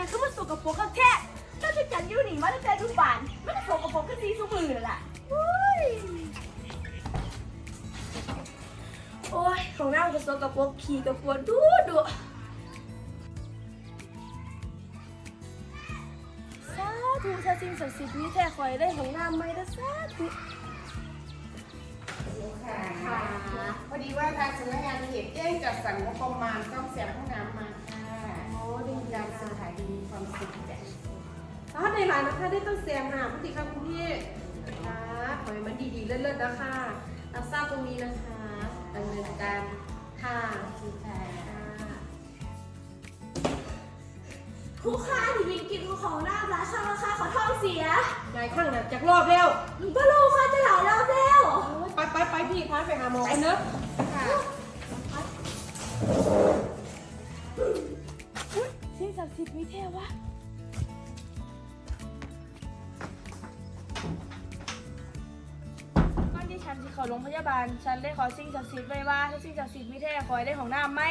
ม่ก็มันสกปรกกันแท้ถ้าจะจันอยู่นี่มาตั้งแต่ดูบานมันจะสกปรกกันสีสุมือนั่นแหละโอ้ยโอ้ยของน้ำก็สกปรกขี่กับปวดดูดูสาธุถ้าสิ่งศักดิ์สิทธิ์นี้แท้คอยได้ของน้ำไหมนะสาธุค่ะพอดีว่าทางสำนักงานเขตแจ้งจัดสรรงบประมาณซ่อมแซมห้องน้ำมา ถ้าในร้านนะคะได้ต้องเสียงหาพฤติกรรมคุณพี่ค่ะขอให้มันดีๆเลิศๆนะคะรับทราบตรงนี้นะคะดำเนินการค่ะคือค่ะผู้ค้าที่ยิงกินของน้ำร้านช่างราคาขอท้องเสียนายข้างหนักจากรอบแล้วหนูก็รู้ค่ะจะหลายรอบแล้วไปไปไปพี่พาไปหาหมอกันเนอะค่ะสิ่งศักดิ์สิทธิ์วิเทวะ เข้าโรงพยาบาล ฉันได้ขอสิ่งศักดิ์สิทธิ์ไว้ว่าถ้าสิ่งศักดิ์สิทธิ์วิเทวคอยได้ของน้ำไหม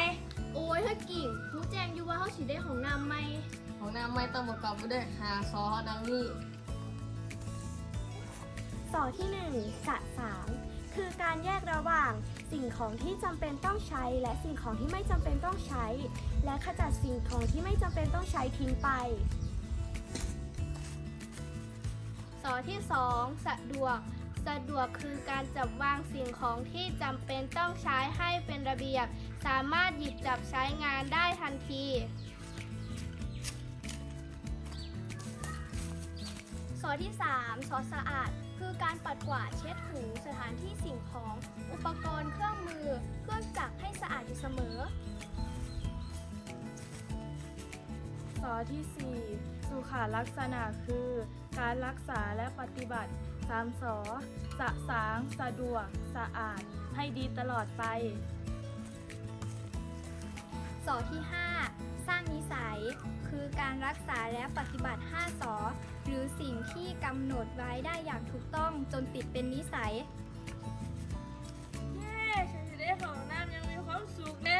โอ้ยถ้ากิ่งหนูแจ้งอยู่ว่าเขาสิได้ของน้ำไหมของน้ำไม่ต้องประกอบไปด้วยหาซอดังนี้สอที่1สะสางคือการแยกระหว่าง สิ่งของที่จำเป็นต้องใช้ และสิ่งของที่ไม่จำเป็นต้องใช้ และขจัดสิ่งของที่ไม่จำเป็นต้องใช้ทิ้งไป สอที่สองสะดวก สะดวกคือการจับวางสิ่งของที่จำเป็นต้องใช้ให้เป็นระเบียบ สามารถหยิบจับใช้งานได้ทันทีสอที่3สอสะอาด คือการปัดกวาดเช็ดถูสถานที่สิ่งของ อุปกรณ์เครื่องมือเครื่องจักรให้สะอาดอยู่เสมอสอที่ 4 สุขาลักษณะคือ การรักษาและปฏิบัติ สามสอสะสาง สะดวก สะอาด ให้ดีตลอดไป สอที่ 5 สร้างนิสัย คือการรักษาและปฏิบัติ 5 สอ หรือสิ่งที่กำหนดไว้ได้อย่างถูกต้องจนติดเป็นนิสัย เย้ ฉันจะได้ของน้ำยังมีความสุขแล้วค่ะ